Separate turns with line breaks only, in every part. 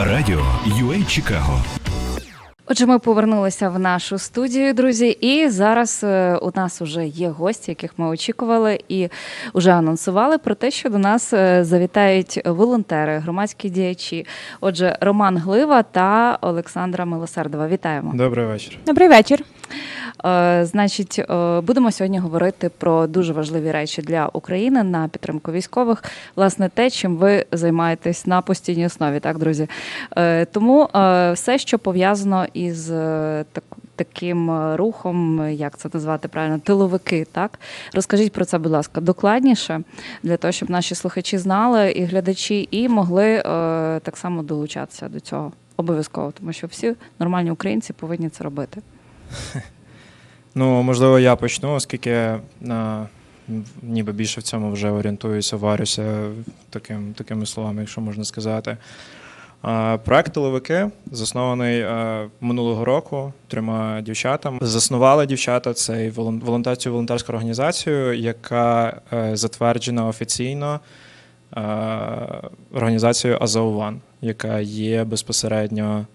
Радіо UA Чикаго.
Отже, ми повернулися в нашу студію, друзі, і зараз е, у нас вже є гості, яких ми очікували і вже анонсували про те, що до нас е, завітають волонтери, громадські діячі. Отже, Роман Глива та Олександра Милосердова. Вітаємо.
Добрий вечір.
Добрий вечір.
Е, Значить, е, будемо сьогодні говорити про дуже важливі речі для України на підтримку військових. Власне, те, чим ви займаєтесь на постійній основі, так, друзі. Е, Тому все, що пов'язано із так. Таким рухом, як це назвати правильно, тиловики, так розкажіть про це, будь ласка, докладніше для того, щоб наші слухачі знали і глядачі, і могли так само долучатися до цього обов'язково, тому що всі нормальні українці повинні це робити.
Ну, можливо, я почну, оскільки е, ніби більше в цьому вже орієнтуюся, варюся таким, такими словами, якщо можна сказати. Е, Проект «Тиловики» заснований е, минулого року трьома дівчатами. Заснували дівчата цей волон- волонтер- цю волонтерську організацію, яка затверджена офіційно організацією Азован, яка є безпосередньо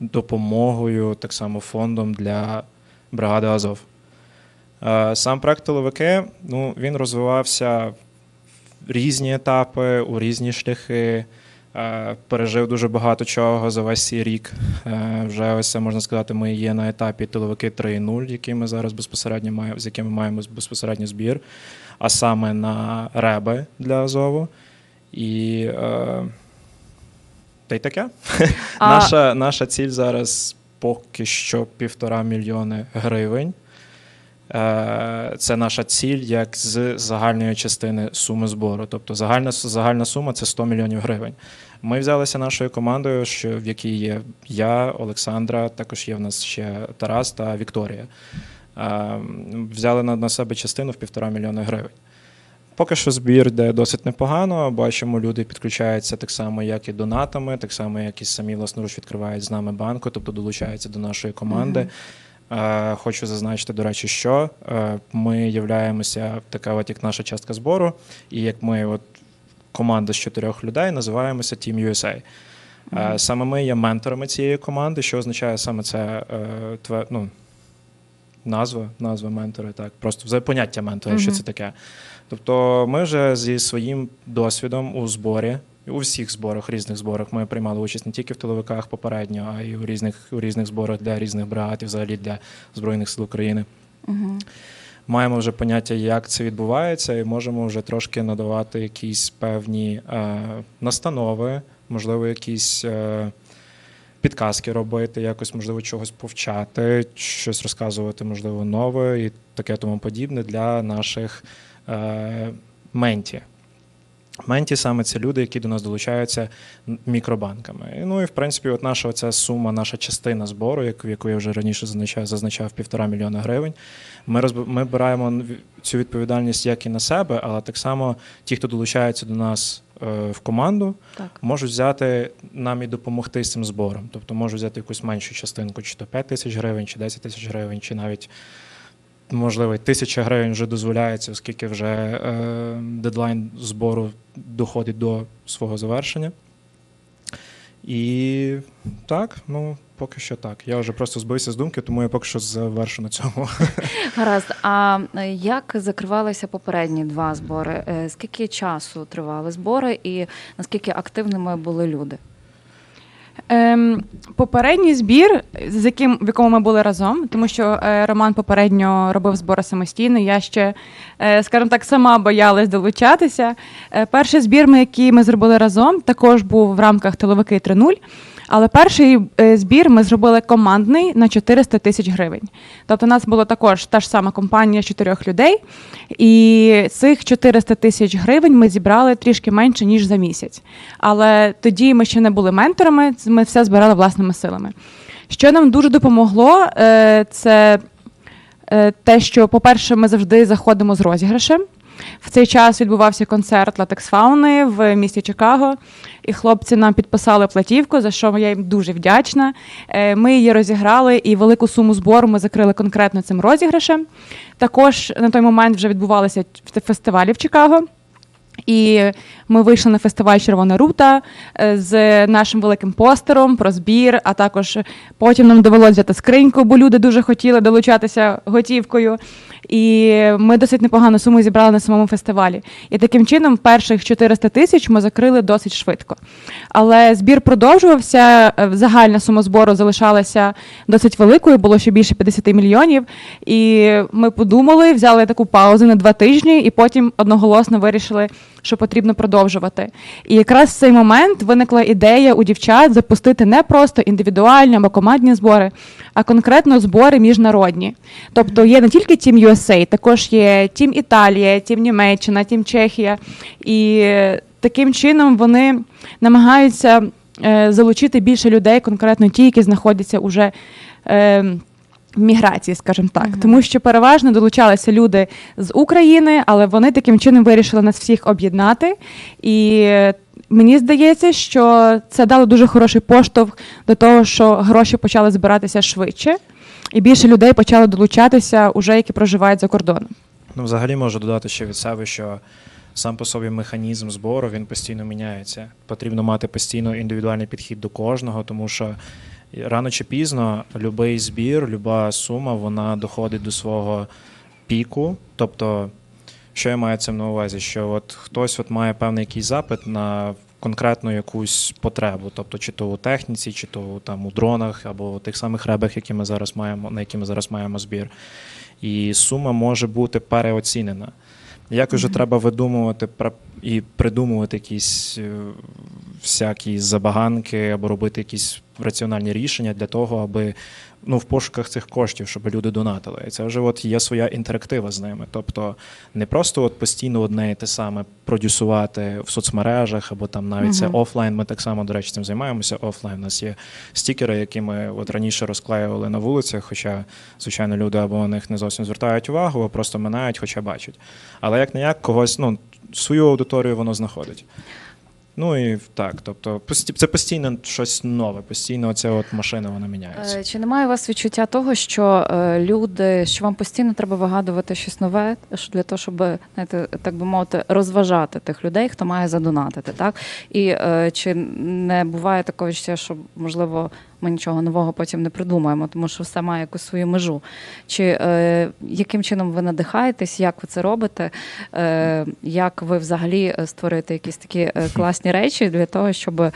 допомогою, так само фондом для бригади Азов. Е, Сам проект «Тиловики» ну, він розвивався в різні етапи, у різні шляхи. Е, Пережив дуже багато чого за весь цей рік. Е, Вже ось це можна сказати, ми є на етапі тиловики 3.0, який ми зараз безпосередньо маємо, з якими маємо безпосередньо збір, а саме на реби для Азову. І е, та й таке.
А-
Наша, наша ціль зараз поки що півтора мільйони гривень. Е, Це наша ціль як з загальної частини суми збору. Тобто загальна, загальна сума це 100 мільйонів гривень. Ми взялися нашою командою, що, в якій є я, Олександра, також є в нас ще Тарас та Вікторія. Е, Взяли на, себе частину в півтора мільйони гривень. Поки що збір йде досить непогано. Бачимо, люди підключаються так само, як і донатами, так само, як і самі власноруч відкривають з нами банку, тобто долучаються до нашої команди. Е, Хочу зазначити, до речі, що е, ми являємося така, от як наша частка збору, і як ми, от команда з чотирьох людей, називаємося Team USA. Е, Саме ми є менторами цієї команди, що означає саме це ну, назва, назва ментора, так, просто за поняття ментора, що це таке. Тобто, ми вже зі своїм досвідом у зборі, у всіх зборах, різних зборах, ми приймали участь не тільки в тиловиках попередньо, а й у різних, у різних зборах для різних бригад і взагалі для Збройних сил України.
Угу.
Маємо вже поняття, як це відбувається, і можемо вже трошки надавати якісь певні е, настанови, можливо, якісь. Е, Підказки робити, якось, можливо, чогось повчати, щось розказувати, можливо, нове і таке тому подібне для наших е, менті. Менті саме це люди, які до нас долучаються мікробанками. Ну і в принципі, от наша ця сума, наша частина збору, яку, я вже раніше зазначав, зазначав півтора мільйона гривень. Ми розб... ми беремо цю відповідальність як і на себе, але так само ті, хто долучається до нас в команду,
Так.
можуть взяти нам і допомогти з цим збором. Тобто можуть взяти якусь меншу частинку, чи то 5 тисяч гривень, чи 10 тисяч гривень, чи навіть. Можливо, тисяча гривень вже дозволяється, оскільки вже е, дедлайн збору доходить до свого завершення. І так, ну поки що так. Я вже просто збився з думки, тому я поки що завершу на цьому.
Гаразд. А е, як закривалися попередні два збори? Е, Скільки часу тривали збори, і наскільки активними були люди?
Ем, попередній збір, з яким в якому ми були разом, тому що е, Роман попередньо робив збори самостійно. Я ще, е, скажімо так, сама боялась долучатися. Е, перший збір, ми, який ми зробили разом, також був в рамках тиловики 3.0. Але перший е, збір ми зробили командний на 400 тисяч гривень. Тобто, у нас була також та ж сама компанія чотирьох людей, і цих 400 тисяч гривень ми зібрали трішки менше ніж за місяць. Але тоді ми ще не були менторами, ми все збирали власними силами. Що нам дуже допомогло, е, це е, те, що, по-перше, ми завжди заходимо з розіграшем. В цей час відбувався концерт Латекс Фауни в місті Чикаго, і хлопці нам підписали платівку, за що я їм дуже вдячна. Е, Ми її розіграли, і велику суму збору ми закрили конкретно цим розіграшем. Також на той момент вже відбувалися фестивалі в Чикаго. І Ми вийшли на фестиваль Червона рута е, з нашим великим постером про збір. А також потім нам довелося взяти скриньку, бо люди дуже хотіли долучатися готівкою. І ми досить непогану суму зібрали на самому фестивалі. І таким чином, перших 400 тисяч ми закрили досить швидко. Але збір продовжувався. е, Загальна сума збору залишалася досить великою, було ще більше 50 мільйонів. І ми подумали, взяли таку паузу на два тижні, і потім одноголосно вирішили, що потрібно продовжувати. І якраз в цей момент виникла ідея у дівчат запустити не просто індивідуальні або командні збори, а конкретно збори міжнародні. Тобто є не тільки Team USA, також є Team Італія, Team Німеччина, Team Чехія. І е, таким чином вони намагаються е, залучити більше людей, конкретно ті, які знаходяться уже. В міграції, скажімо так, тому що переважно долучалися люди з України, але вони таким чином вирішили нас всіх об'єднати. І мені здається, що це дало дуже хороший поштовх до того, що гроші почали збиратися швидше, і більше людей почали долучатися, уже які проживають за кордоном.
Ну, взагалі можу додати ще від себе, що сам по собі механізм збору він постійно міняється. Потрібно мати постійно індивідуальний підхід до кожного, тому що рано чи пізно будь-який збір, люба сума, вона доходить до свого піку. Тобто, що я маю цим на увазі? Що от хтось от має певний якийсь запит на конкретну якусь потребу, тобто чи то у техніці, чи то там у дронах, або у тих самих ребах, які ми зараз маємо, на які ми зараз маємо збір. І сума може бути переоцінена. Якось же треба видумувати і придумувати якісь е, всякі забаганки або робити якісь раціональні рішення для того, аби ну, в пошуках цих коштів, щоб люди донатили. І це вже от є своя інтерактива з ними. Тобто не просто от постійно одне і те саме продюсувати в соцмережах, або там навіть це офлайн. Ми так само, до речі, цим займаємося. Офлайн у нас є стікери, які ми от раніше розклеювали на вулицях, хоча, звичайно, люди або на них не зовсім звертають увагу, або просто минають, хоча бачать. Але як не як когось, ну, свою аудиторію воно знаходить. Ну і так, тобто це постійно щось нове, постійно ця от машина вона міняється.
Е, Чи немає у вас відчуття того, що е, люди, що вам постійно треба вигадувати щось нове, для того, щоб знаєте, так би мовити, розважати тих людей, хто має задонатити, так? І е, чи не буває такого відчуття, що можливо ми нічого нового потім не придумаємо, тому що все має якусь свою межу. Чи е, яким чином ви надихаєтесь, як ви це робите? Е, як ви взагалі е, створюєте якісь такі е, класні речі для того, щоб е,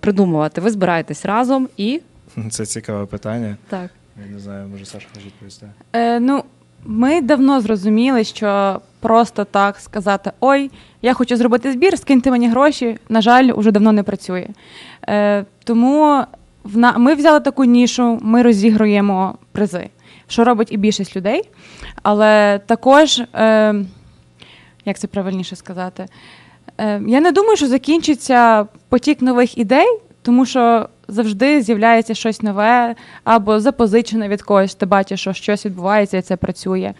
придумувати? Ви збираєтесь разом і
Це цікаве питання.
так.
Я не знаю, може Саша хоче відповісти.
Е, ну, ми давно зрозуміли, що просто так сказати: ой, я хочу зробити збір, скиньте мені гроші. На жаль, уже давно не працює. Е, тому. Ми взяли таку нішу, ми розігруємо призи, що робить і більшість людей. Але також, е, як це правильніше сказати, е, я не думаю, що закінчиться потік нових ідей, тому що завжди з'являється щось нове, або запозичене від когось, ти бачиш, що щось відбувається і це працює.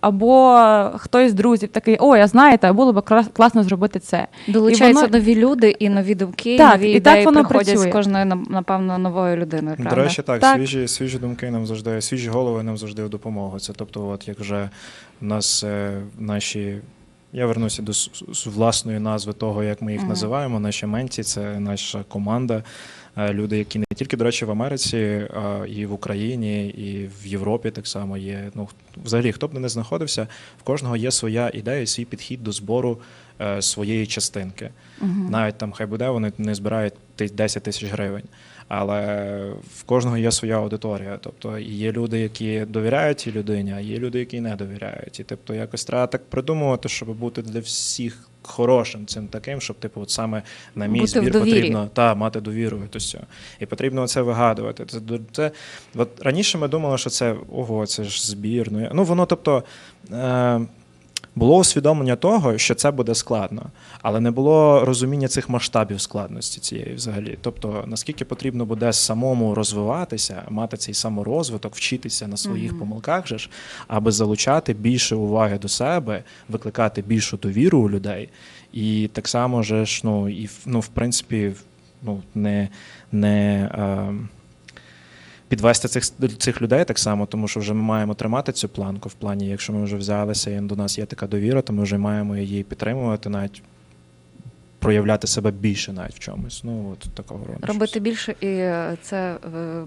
Або хтось з друзів такий, о, я знаєте, було б класно зробити це.
Долучаються
воно-
нові люди і нові думки,
Так,
нові
і так воно
приходять
працює.
з кожною нап- напевно новою людиною. Правда?
До речі, так,
Так.
Свіжі, свіжі думки нам завжди, свіжі голови нам завжди в допомогу. Це тобто, от як вже в нас е, наші. Я вернуся до власної назви того, як ми їх
Мгм.
називаємо. Наші менті це наша команда. Е, Люди, які не тільки, до речі, в Америці, а і в Україні, і в Європі так само є. Ну, взагалі, хто б не знаходився, в кожного є своя ідея, свій підхід до збору е, своєї частинки.
Мгм.
Навіть там хай буде, вони не збирають ти- 10 тисяч гривень. Але в кожного є своя аудиторія. Тобто є люди, які довіряють цій людині, а є люди, які не довіряють. І тобто якось треба так придумувати, щоб бути для всіх хорошим цим таким, щоб типу, от саме на мій
Бути
збір потрібно та мати довіру і то все. І потрібно це вигадувати. Це, це, от раніше ми думали, що це ого, це ж збір. Ну, я- ну воно, тобто. Е, було усвідомлення того, що це буде складно, але не було розуміння цих масштабів складності цієї взагалі. Тобто, наскільки потрібно буде самому розвиватися, мати цей саморозвиток, вчитися на своїх
Мгм.
помилках, же ж, аби залучати більше уваги до себе, викликати більшу довіру у людей. І так само же ж, ну, і ну, в принципі, ну, не. не е, підвести цих, цих людей так само, тому що вже ми маємо тримати цю планку в плані, якщо ми вже взялися і до нас є така довіра, то ми вже маємо її підтримувати навіть проявляти себе більше навіть в чомусь. Ну от такого роду.
Робити
щось.
більше, і е, це е,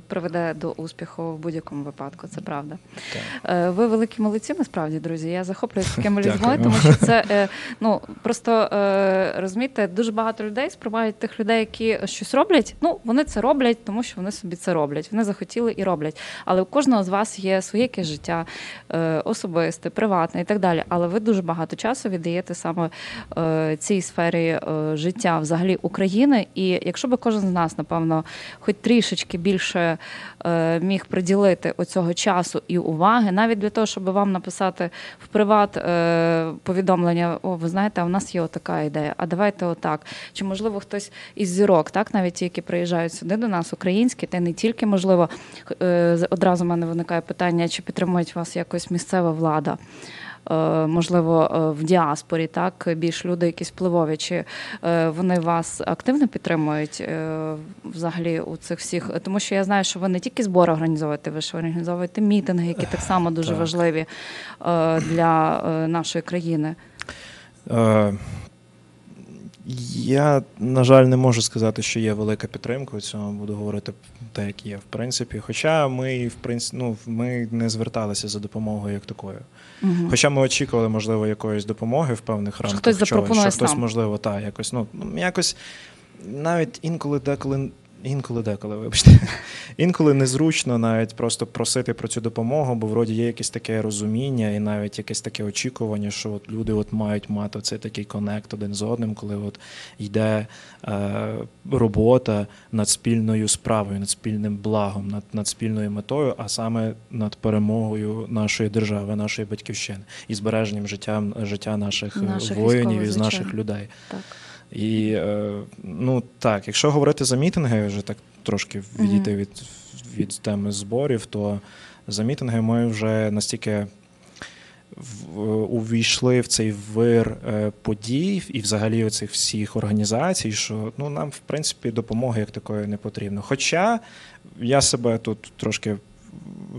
приведе до успіху в будь-якому випадку. Це правда.
Так.
Е, Ви великі молодці, насправді, друзі. Я захоплююсь такими людьми, тому що це ну просто розумієте, дуже багато людей сприймають тих людей, які щось роблять. Ну вони це роблять, тому що вони собі це роблять. Вони захотіли і роблять. Але у кожного з вас є своє якесь життя особисте, приватне і так далі. Але ви дуже багато часу віддаєте саме цій сфері життя взагалі України. І якщо би кожен з нас, напевно, хоч трішечки більше е, міг приділити оцього часу і уваги, навіть для того, щоб вам написати в приват е, повідомлення: о, ви знаєте, а у нас є отака ідея, а давайте отак. Чи можливо хтось із зірок, так навіть ті, які приїжджають сюди до нас, українські, та не тільки можливо, е, одразу в мене виникає питання, чи підтримують вас якось місцева влада. Е, Можливо, е, в діаспорі, так більш люди, якісь впливові, чи е, вони вас активно підтримують взагалі у цих всіх? Тому що я знаю, що ви не тільки збори організовуєте, ви ж організовуєте мітинги, які так само дуже
Так.
важливі для нашої країни.
Я, на жаль, не можу сказати, що є велика підтримка у цьому. Буду говорити те, як є, в принципі. Хоча ми, в принципі, ну, ми не зверталися за допомогою як такою.
Угу.
Хоча ми очікували, можливо, якоїсь допомоги в певних рамках.
хтось
чогось, що хтось, можливо, так, якось, ну, якось навіть інколи деколи. Інколи деколи, вибачте. Інколи незручно навіть просто просити про цю допомогу, бо вроді є якесь таке розуміння і навіть якесь таке очікування, що от люди от мають мати цей такий конект один з одним, коли от йде е, робота над спільною справою, над спільним благом, над, над спільною метою, а саме над перемогою нашої держави, нашої батьківщини і збереженням життя, життя наших, е,
Наших
воїнів і наших людей.
Так.
І е, ну так, якщо говорити за мітинги, вже так трошки відійти від, від теми зборів, то за мітинги ми вже настільки в, увійшли в цей вир е, подій і взагалі оцих всіх організацій, що ну нам в принципі допомоги як такої не потрібно. Хоча я себе тут трошки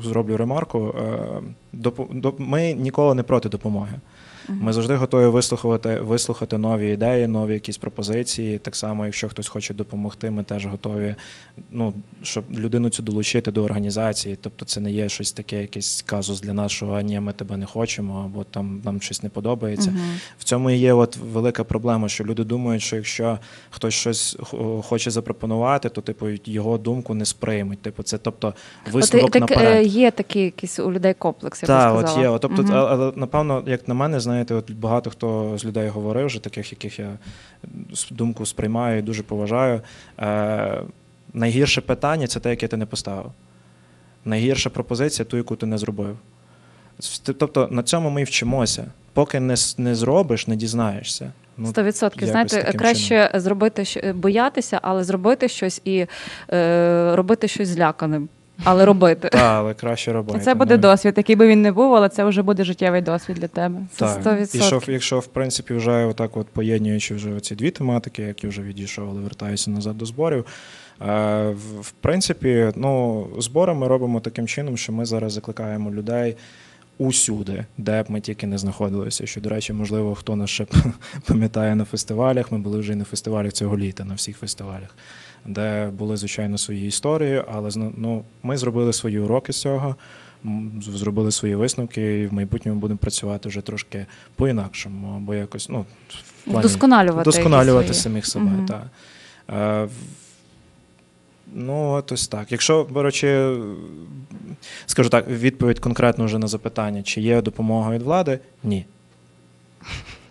зроблю ремарку. е, Ми ніколи не проти допомоги. Ми завжди готові вислухати, вислухати нові ідеї, нові якісь пропозиції. Так само, якщо хтось хоче допомогти, ми теж готові, ну, щоб людину цю долучити до організації. Тобто це не є щось таке, якийсь казус для нас, що «А, ні, ми тебе не хочемо, або там нам щось не подобається.
Мгм.
В цьому і є от велика проблема, що люди думають, що якщо хтось щось хоче запропонувати, то типу його думку не сприймуть. Типу, це тобто висновок
От, так,
наперед.
е, є такий якийсь у людей комплекс, я би
Так, от є. От, тобто,
Мгм.
але, але напевно, як на мене, знаєте, от багато хто з людей говорив, вже таких, яких я думку сприймаю і дуже поважаю. Е, найгірше питання це те, яке ти не поставив. Найгірша пропозиція ту, яку ти не зробив. Тобто на цьому ми і вчимося. Поки не, не зробиш, не дізнаєшся. Ну,
Сто відсотків. Знаєте, краще зробити боятися, але зробити щось і е, робити щось зляканим, але робити.
Та, але краще робити.
Це буде
ну.
досвід, який би він не був, але це вже буде життєвий досвід для тебе.
Це
Так.
100%.
І що, якщо, в принципі, вже отак от поєднуючи вже ці дві тематики, які вже відійшов, але вертаюся назад до зборів. е, в принципі, ну, збори ми робимо таким чином, що ми зараз закликаємо людей усюди, де б ми тільки не знаходилися. Що, до речі, можливо, хто нас ще пам'ятає на фестивалях. Ми були вже і на фестивалях цього літа, на всіх фестивалях, де були, звичайно, свої історії, але ну, ми зробили свої уроки з цього. Зробили свої висновки, і в майбутньому будемо працювати вже трошки по-інакшому, або якось ну, в плані
Вдосконалювати.
вдосконалювати самих себе.
Мгм.
Та. Ну, от ось так. Якщо, беручи, е, скажу так, відповідь конкретно вже на запитання, чи є допомога від влади? Ні.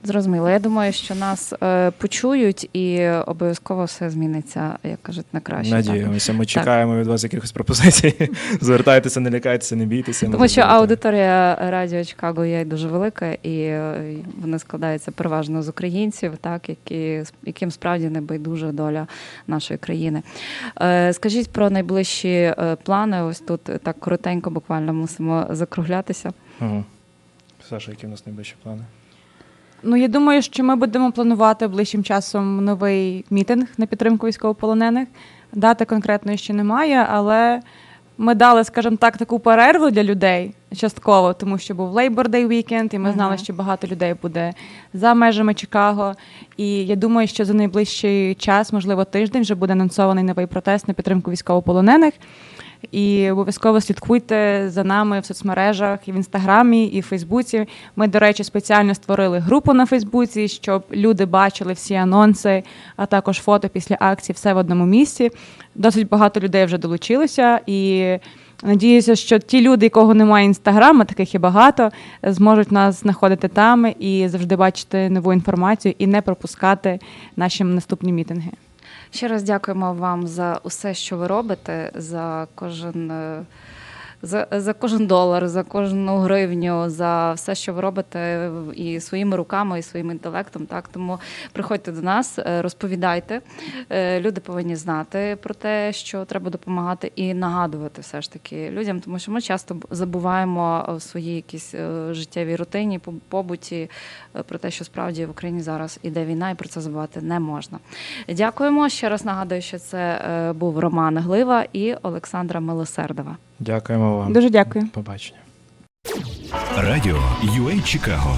Зрозуміло. Я думаю, що нас е, почують і обов'язково все зміниться, як кажуть, на краще.
Надіємося. Ми чекаємо від вас якихось пропозицій. Звертайтеся, не лякайтеся, не бійтеся.
Тому що аудиторія радіо Чикаго є дуже велика, і е, вони складаються переважно з українців, так які яким справді не байдужа доля нашої країни. Е, Скажіть про найближчі е, плани. Ось тут так коротенько, буквально мусимо закруглятися.
Ага. Саша, які в нас найближчі плани?
Ну, я думаю, що ми будемо планувати ближчим часом новий мітинг на підтримку військовополонених. Дати конкретної ще немає, але ми дали, скажімо так, таку перерву для людей, частково, тому що був Labor Day weekend, і ми знали, що багато людей буде за межами Чикаго. І я думаю, що за найближчий час, можливо, тиждень, вже буде анонсований новий протест на підтримку військовополонених. І обов'язково слідкуйте за нами в соцмережах і в інстаграмі, і в Фейсбуці. Ми, до речі, спеціально створили групу на Фейсбуці, щоб люди бачили всі анонси, а також фото після акції, все в одному місці. Досить багато людей вже долучилося і. Надіюся, що ті люди, якого немає інстаграма, таких є багато, зможуть нас знаходити там і завжди бачити нову інформацію і не пропускати наші наступні мітинги.
Ще раз дякуємо вам за усе, що ви робите, за кожен. За, за кожен долар, за кожну гривню, за все, що ви робите і своїми руками, і своїм інтелектом. Так тому приходьте до нас, е, розповідайте. Е, Люди повинні знати про те, що треба допомагати, і нагадувати все ж таки людям, тому що ми часто забуваємо в своїй якійсь е, життєвій рутині, поб- побуті про те, що справді в Україні зараз іде війна, і про це забувати не можна. Дякуємо. Ще раз нагадую, що це був Роман Глива і Олександра Милосердова.
Дякуємо вам.
Дуже дякую.
Побачення.
Радіо UA Чикаго